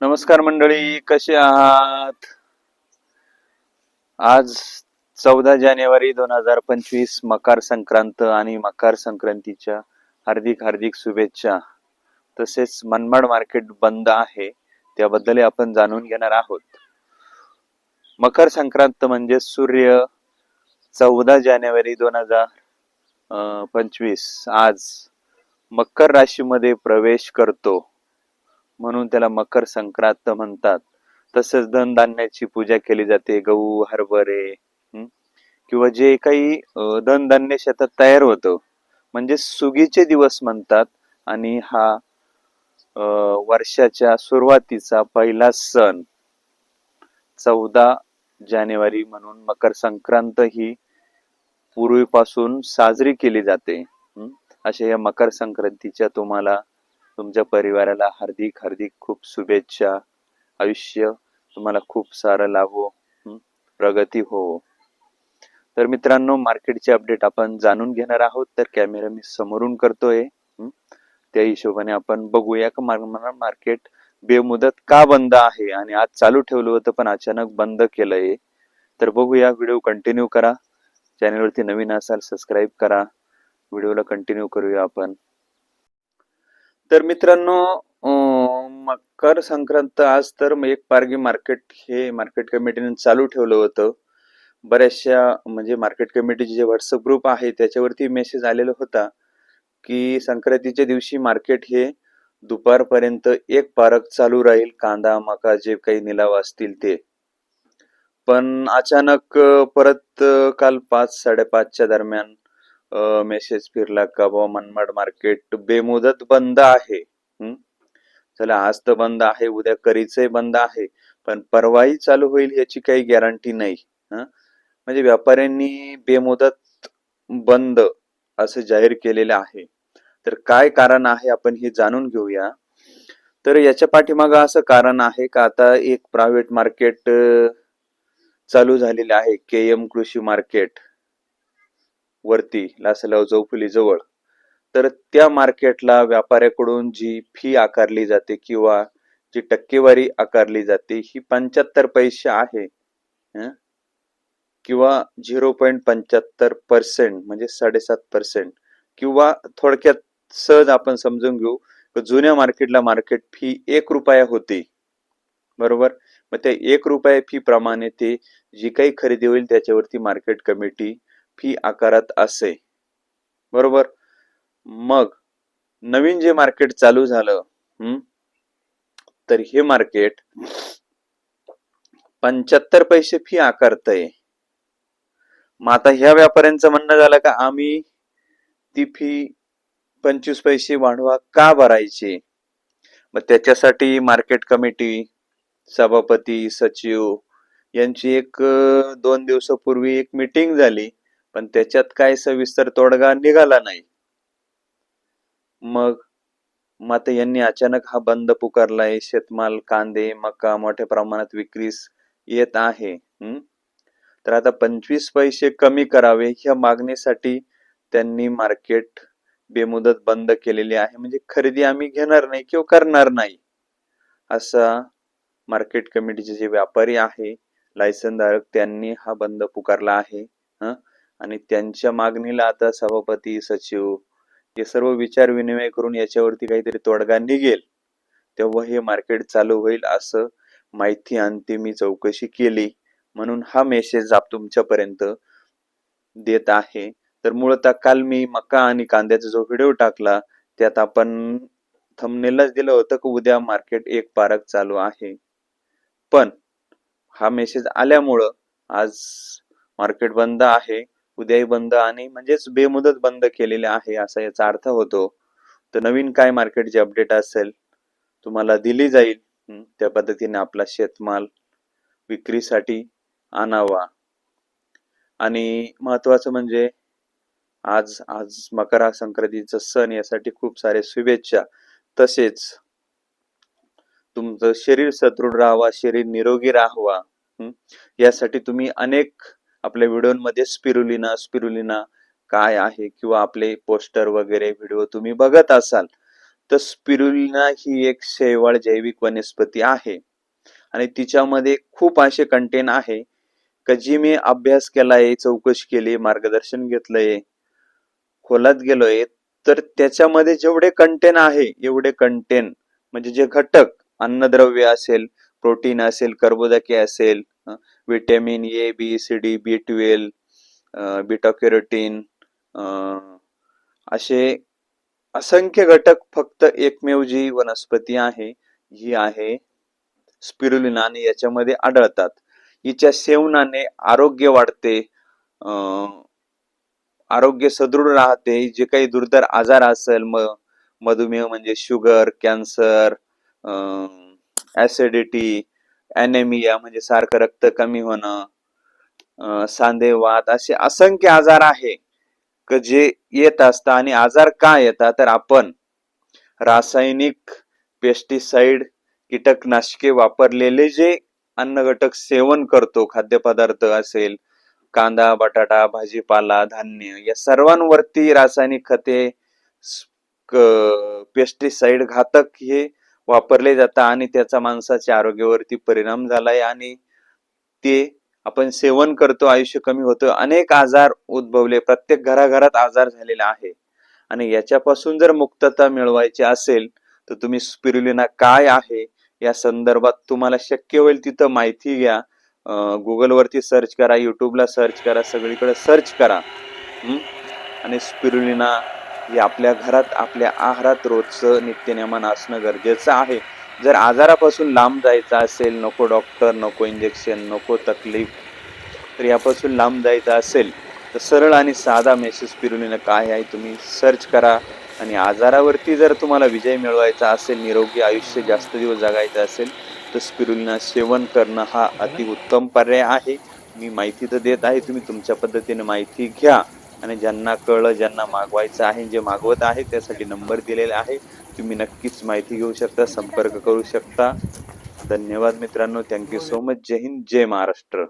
नमस्कार मंडळी कसे आहात? आज चौदा जानेवारी दोन हजार पंचवीस मकर संक्रांत आणि मकर संक्रांतीच्या हार्दिक हार्दिक शुभेच्छा. तसेच मनमाड मार्केट बंद आहे त्याबद्दल आपण जाणून घेणार आहोत. मकर संक्रांत म्हणजे सूर्य चौदा जानेवारी दोन हजार पंचवीस. आज मकर राशीमध्ये प्रवेश करतो. म्हणून त्याला मकर संक्रांत म्हणतात. तसेच धनधान्याची पूजा केली जाते गहू हरभरे किंवा जे काही धनधान्य शेतात तयार होतं. म्हणजे सुगीचे दिवस म्हणतात आणि हा अं, वर्षाच्या सुरुवातीचा पहिला सण. चौदा जानेवारी म्हणून मकर संक्रांत ही पूर्वीपासून साजरी केली जाते. अशा या मकर संक्रांतीच्या तुम्हाला तुमच्या परिवाराला हार्दिक हार्दिक खूप शुभेच्छा. आयुष्य तुम्हाला खूप सारं लाभो. प्रगती हो. तर मित्रांनो मार्केटचे अपडेट आपण जाणून घेणार आहोत तर कॅमेरा मी समोरून करतोय. त्या हिशोबाने आपण बघूया का मार्केट बेमुदत का बंद आहे आणि आज चालू ठेवलं होतं पण अचानक बंद केलंय. तर बघूया व्हिडिओ कंटिन्यू करा. चॅनलवरती नवीन असाल सबस्क्राईब करा. व्हिडिओला कंटिन्यू करूया आपण. तर मित्रांनो मकर संक्रांत आज तर एक पारगी मार्केट हे मार्केट कमिटीने चालू ठेवलं होतं. बऱ्याचशा म्हणजे मार्केट कमिटीचे जे व्हॉट्सअप ग्रुप आहे त्याच्यावरती मेसेज आलेला होता की संक्रांतीच्या दिवशी मार्केट हे दुपारपर्यंत एक पारक चालू राहील कांदा मका जे काही निलाव असतील ते. पण अचानक परत काल पाच साडेपाचच्या दरम्यान मेसेज फिरला का बाबा मनमाड मार्केट बेमुदत बंद आहे. चला आज तर बंद आहे उद्या करीचही बंद आहे पण परवाही चालू होईल याची काही गॅरंटी नाही. म्हणजे व्यापाऱ्यांनी बेमुदत बंद असं जाहीर केलेलं आहे. तर काय कारण आहे आपण हे जाणून घेऊया. तर याच्या पाठीमागं असं कारण आहे का आता एक प्रायव्हेट मार्केट चालू झालेले आहे के एम कृषी मार्केट वरती लासलगाव चौफुली जवळ. तर त्या मार्केटला व्यापाऱ्याकडून जी फी आकारली जाते किंवा जी टक्केवारी आकारली जाते ही पंच्याहत्तर पैसे आहे. किंवा झिरो पॉईंट पंच्याहत्तर पर्सेंट म्हणजे साडेसात पर्सेंट किंवा थोडक्यात सहज आपण समजून घेऊ जुन्या मार्केटला मार्केट फी एक रुपया होती. बरोबर? मग त्या एक रुपया फी प्रमाणे ते जी काही खरेदी होईल त्याच्यावरती मार्केट कमिटी फी आकारत असे. बरोबर? मग नवीन जे मार्केट चालू झालं हम्म तर हे मार्केट पंच्याहत्तर पैसे फी आकारतय. मग आता ह्या व्यापाऱ्यांचं म्हणणं झालं का आम्ही ती फी पंचवीस पैसे वाढवा का भरायची? मग त्याच्यासाठी मार्केट कमिटी सभापती सचिव यांची एक दोन दिवसापूर्वी एक मीटिंग झाली. पण त्याच्यात काय सविस्तर तोडगा निघाला नाही. मग माते यांनी अचानक हा बंद पुकारलाय शेतमाल कांदे मका मोठ्या प्रमाणात विक्रीस येत आहे तर आता पंचवीस पैसे कमी करावे ह्या मागणीसाठी त्यांनी मार्केट बेमुदत बंद केलेली आहे. म्हणजे खरेदी आम्ही घेणार नाही किंवा करणार नाही असा मार्केट कमिटीचे जे व्यापारी आहे लायसनधारक त्यांनी हा बंद पुकारला आहे आणि त्यांच्या मागणीला आता सभापती सचिव हे सर्व विचार विनिमय करून याच्यावरती काहीतरी तोडगा निघेल तेव्हा हे मार्केट चालू होईल असं माहिती आणते मी चौकशी केली म्हणून हा मेसेज आप तुमच्यापर्यंत देत आहे. तर मूळतः काल मी मका आणि कांद्याचा जो व्हिडिओ टाकला त्यात आपण थमनेलच दिलं होतं की उद्या मार्केट एक पारक चालू आहे. पण हा मेसेज आल्यामुळं आज मार्केट बंद आहे. उद्याही बंद आणि म्हणजेच बेमुदत बंद केलेले आहे असा याचा अर्थ होतो. तर नवीन काय मार्केटची अपडेट असेल तुम्हाला दिली जाईल. त्या पद्धतीने आपला शेतमाल विक्रीसाठी आणावा. आणि महत्वाचं म्हणजे आज आज मकर संक्रांतीचा सण यासाठी खूप सारे शुभेच्छा. तसेच तुमचं शरीर सदृढ राहावा शरीर निरोगी राहावा. यासाठी तुम्ही अनेक आपल्या व्हिडिओमध्ये स्पिरुलिना स्पिरुलिना काय आहे किंवा आपले पोस्टर वगैरे व्हिडिओ तुम्ही बघत असाल तर स्पिरुलिना ही एक शैवाळ जैविक वनस्पती आहे. आणि तिच्यामध्ये खूप असे कंटेन आहे का जी मी अभ्यास केलाय चौकशी केली मार्गदर्शन घेतलंय खोलात गेलोय तर त्याच्यामध्ये जेवढे कंटेन आहे एवढे कंटेन म्हणजे जे घटक अन्नद्रव्य असेल प्रोटीन असेल कर्बोदके असेल vitamin A B C D B twelve beta carotene असे असंख्य घटक फक्त एकमेव जी वनस्पती आहे ही आहे स्पिरुलिना आणि याच्यामध्ये आढळतात. हिच्या सेवनाने आरोग्य वाढते अं, आरोग्य सदृढ राहते जे काही दुर्धर आजार असेल म मधुमेह म्हणजे शुगर कॅन्सर ऍसिडिटी अॅनेमिया म्हणजे सारखं रक्त कमी होणं सांधेवात असे असंख्य आजार आहे. क जे येत असतात आणि आजार का येतात? तर आपण रासायनिक पेस्टिसाइड कीटकनाशके वापरलेले जे अन्न घटक सेवन करतो खाद्यपदार्थ असेल कांदा बटाटा भाजीपाला धान्य या सर्वांवरती रासायनिक खते पेस्टिसाइड घातक हे वापरले जातात आणि त्याचा माणसाच्या आरोग्यावरती परिणाम झालाय आणि ते आपण सेवन करतो आयुष्य कमी होतं. अनेक आजार उद्भवले प्रत्येक घराघरात आजार झालेला आहे. आणि याच्यापासून जर मुक्तता मिळवायची असेल तर तुम्ही स्पिरुलिना काय आहे या संदर्भात तुम्हाला शक्य होईल तिथं माहिती घ्या. गुगलवरती सर्च करा युट्यूबला सर्च करा सगळीकडे सर्च करा. आणि स्पिरुलिना हे आपल्या घरात आपल्या आहारात रोजचं नित्यनेमान असणं गरजेचं आहे. जर आजारापासून लांब जायचं असेल नको डॉक्टर नको इंजेक्शन नको तकलीफ तर यापासून लांब जायचं असेल तर सरळ आणि साधा मेसेज पिरुलीनं काय आहे तुम्ही सर्च करा. आणि आजारावरती जर तुम्हाला विजय मिळवायचा असेल निरोगी आयुष्य जास्त दिवस जगायचं असेल तर स्पिरुलिना सेवन करणं हा अतिउत्तम पर्याय आहे. मी माहिती तर देत आहे तुम्ही तुमच्या पद्धतीने माहिती घ्या. आणि ज्यांना कळलं ज्यांना मागवायचं आहे जे मागवत आहे त्यासाठी नंबर दिलेला आहे. तुम्ही नक्कीच माहिती घेऊ शकता संपर्क करू शकता. धन्यवाद मित्रांनो. थँक्यू सो मच जय हिंद जय महाराष्ट्र.